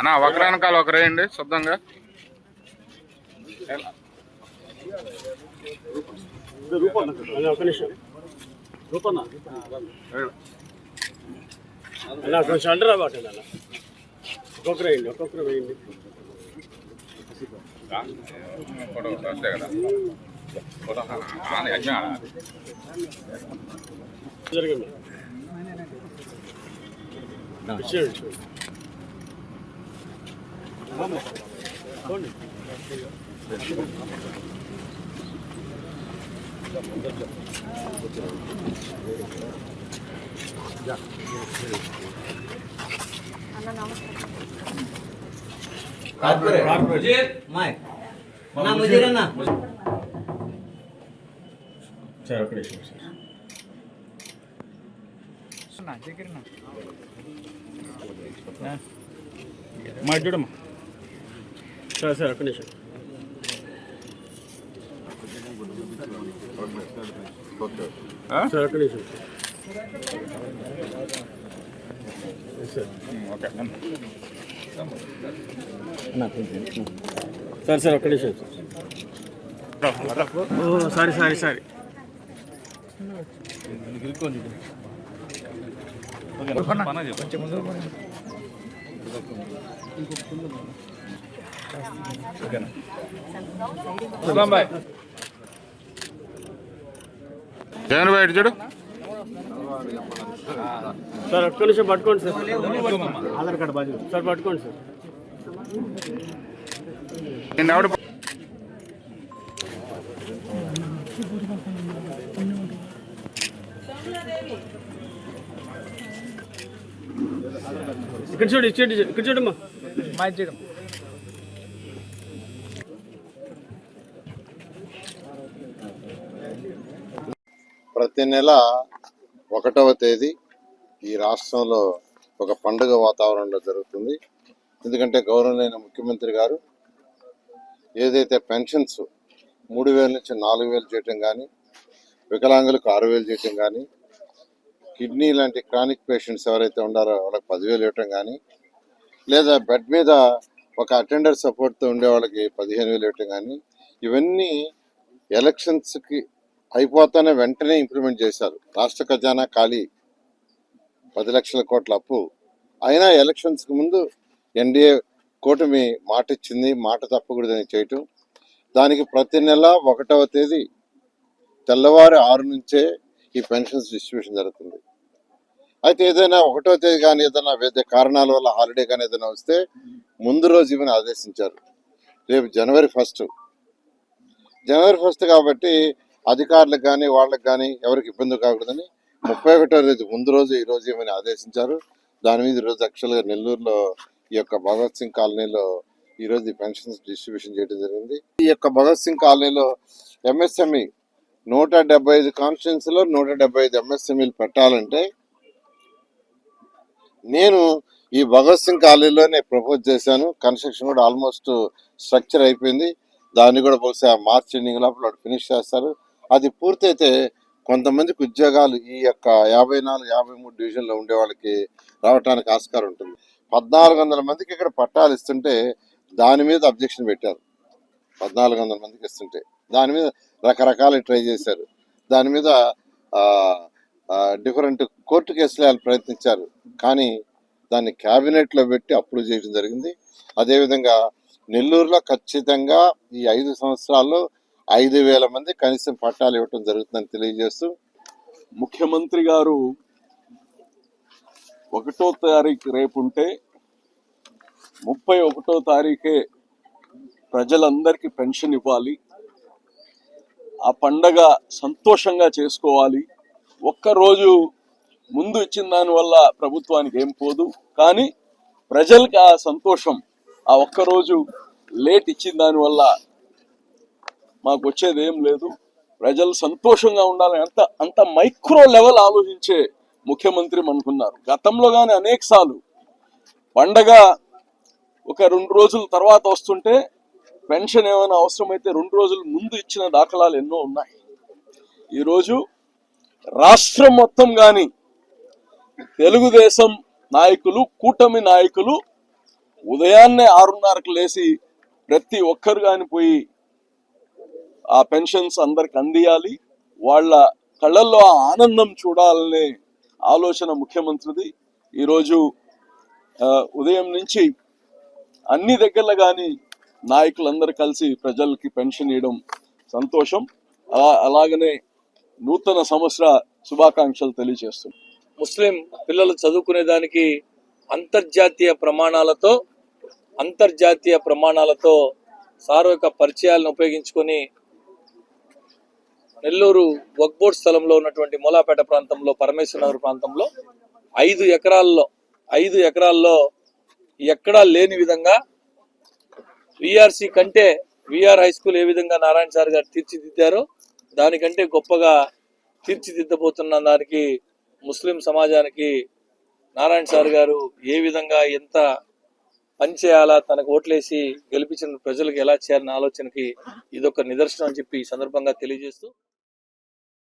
అన్న ఒకరి వెనకాల ఒకరేయండి శుద్ధంగా అన్న ఒక నిమిషం. రూపన్న కొంచెం అండరా బాటండి ఒక్కొక్కరు వేయండి ఒక్కొక్కరు వేయండి సరే ఒక నిమిషం మా చూడమ్మా సరే సరే ఒక నిమిషం. సరే ఒక నిమిషం. సార్ ఓకే సరే సరే ఒక్క నిమిషం. ఓ సారీ సారీ సారీ. జగన్ బయట చూడు. సార్ ఒక్క నిమిషం పట్టుకోండి సార్. ఆధార్ కార్డు బాధ్యత సార్ పట్టుకోండి సార్. నిన్న ఎవడు ఇక్కడ చూడు ఇచ్చేయండి ఇక్కడ చూడమ్మా ప్రతి నెల ఒకటవ తేదీ ఈ రాష్ట్రంలో ఒక పండుగ వాతావరణంలో జరుగుతుంది. ఎందుకంటే గౌరవనీయ ముఖ్యమంత్రి గారు ఏదైతే పెన్షన్స్ మూడు వేల నుంచి నాలుగు వేలు చేయటం కానీ వికలాంగులకు ఆరు వేలు చేయటం కానీ కిడ్నీ లాంటి క్రానిక్ పేషెంట్స్ ఎవరైతే ఉన్నారో వాళ్ళకి పదివేలు ఇవ్వటం కానీ లేదా బెడ్ మీద ఒక అటెండర్ సపోర్ట్తో ఉండే వాళ్ళకి పదిహేను వేలు ఇవ్వటం కానీ ఇవన్నీ ఎలక్షన్స్కి అయిపోతానే వెంటనే ఇంప్లిమెంట్ చేశారు. రాష్ట్ర ఖజానా ఖాళీ పది లక్షల కోట్ల అప్పు. అయినా ఎలక్షన్స్కి ముందు ఎన్డీఏ కూటమి మాట ఇచ్చింది మాట తప్పకూడదని చేయటం. దానికి ప్రతి నెల ఒకటవ తేదీ తెల్లవారు ఆరు నుంచే ఈ పెన్షన్స్ డిస్ట్రిబ్యూషన్ జరుగుతుంది. అయితే ఏదైనా ఒకటో తేదీ కానీ ఏదైనా వేరే కారణాల వల్ల హాలిడే కానీ ఏదైనా వస్తే ముందు రోజు ఇవన్నీ ఆదేశించారు. రేపు జనవరి ఫస్ట్. జనవరి ఫస్ట్ కాబట్టి అధికారులకు కానీ వాళ్ళకి కానీ ఎవరికి ఇబ్బంది కాకూడదని ముప్పై ఒకటో రోజు ముందు రోజు ఈ రోజు ఏమని ఆదేశించారు? దాని మీద ఈరోజు యాక్చువల్గా నెల్లూరులో ఈ యొక్క భగత్ సింగ్ కాలనీలో ఈరోజు ఈ పెన్షన్స్ డిస్ట్రిబ్యూషన్ చేయడం జరిగింది. ఈ యొక్క భగత్ సింగ్ కాలనీలో ఎంఎస్ఎంఈ నూట డెబ్బై ఐదు కాన్స్టిట్యున్సీలో నూట డెబ్బై ఐదు ఎంఎస్ఎంఈలు పెట్టాలంటే నేను ఈ భగత్ సింగ్ కాలనీలోనే ప్రపోజ్ చేశాను. కన్స్ట్రక్షన్ కూడా ఆల్మోస్ట్ స్ట్రక్చర్ అయిపోయింది. దాన్ని కూడా బహుశా మార్చ్ ఎండింగ్ లోపల ఫినిష్ చేస్తారు. అది పూర్తయితే కొంతమందికి ఉద్యోగాలు ఈ యొక్క యాభై నాలుగు యాభై మూడు డివిజన్లో ఉండే వాళ్ళకి రావడానికి ఆస్కారం ఉంటుంది. పద్నాలుగు వందల మందికి ఇక్కడ పట్టాలు ఇస్తుంటే దాని మీద అబ్జెక్షన్ పెట్టారు. పద్నాలుగు వందల మందికి ఇస్తుంటే దాని మీద రకరకాల ట్రై చేశారు. దాని మీద డిఫరెంట్ కోర్టు కేసులు వాళ్ళు ప్రయత్నించారు. కానీ దాన్ని క్యాబినెట్లో పెట్టి అప్రూవ్ చేయడం జరిగింది. అదేవిధంగా నెల్లూరులో ఖచ్చితంగా ఈ ఐదు సంవత్సరాల్లో ఐదు వేల మంది కనీసం పట్టాలు ఇవ్వటం జరుగుతుందని తెలియజేస్తూ ముఖ్యమంత్రి గారు ఒకటో తారీఖు రేపు ఉంటే ముప్పై ఒకటో తారీఖే ప్రజలందరికీ పెన్షన్ ఇవ్వాలి. ఆ పండగ సంతోషంగా చేసుకోవాలి. ఒక్కరోజు ముందు ఇచ్చిన దానివల్ల ప్రభుత్వానికి ఏం పోదు. కానీ ప్రజలకి ఆ సంతోషం ఆ ఒక్కరోజు లేట్ ఇచ్చిన దానివల్ల మాకు వచ్చేది ఏం లేదు. ప్రజలు సంతోషంగా ఉండాలని అంత అంత మైక్రో లెవెల్ ఆలోచించే ముఖ్యమంత్రి మనకున్నారు. గతంలో కానీ అనేక సార్లు పండగ ఒక రెండు రోజుల తర్వాత వస్తుంటే పెన్షన్ ఏమైనా అవసరమైతే రెండు రోజుల ముందు ఇచ్చిన దాఖలాలు ఎన్నో ఉన్నాయి. ఈరోజు రాష్ట్రం మొత్తం కానీ తెలుగుదేశం నాయకులు కూటమి నాయకులు ఉదయాన్నే ఆరున్నరకు లేచి ప్రతి ఒక్కరు కాని పోయి ఆ పెన్షన్స్ అందరికి అందియాలి. వాళ్ళ కళ్ళల్లో ఆ ఆనందం చూడాలనే ఆలోచన ముఖ్యమంత్రిది. ఈరోజు ఉదయం నుంచి అన్ని దగ్గరలో కానీ నాయకులందరూ కలిసి ప్రజలకి పెన్షన్ ఇవ్వడం సంతోషం. అలా అలాగనే నూతన సంవత్సర శుభాకాంక్షలు తెలియజేస్తున్నాం. ముస్లిం పిల్లలు చదువుకునే దానికి అంతర్జాతీయ ప్రమాణాలతో అంతర్జాతీయ ప్రమాణాలతో సార్వక పరిచయాలను ఉపయోగించుకొని నెల్లూరు వక్బోర్డ్ స్థలంలో ఉన్నటువంటి మూలాపేట ప్రాంతంలో పరమేశ్వర నగర్ ప్రాంతంలో ఐదు ఎకరాల్లో ఐదు ఎకరాల్లో ఎక్కడా లేని విధంగా విఆర్సి కంటే విఆర్ హై స్కూల్ ఏ విధంగా నారాయణ సార్ గారు తీర్చిదిద్దారో దానికంటే గొప్పగా తీర్చిదిద్దబోతున్న దానికి ముస్లిం సమాజానికి నారాయణ సార్ గారు ఏ విధంగా ఎంత పని చేయాలా తనకు ఓట్లేసి గెలిపించిన ప్రజలకు ఎలా చేయాలన్న ఆలోచనకి ఇదొక నిదర్శనం అని చెప్పి ఈ సందర్భంగా తెలియజేస్తూ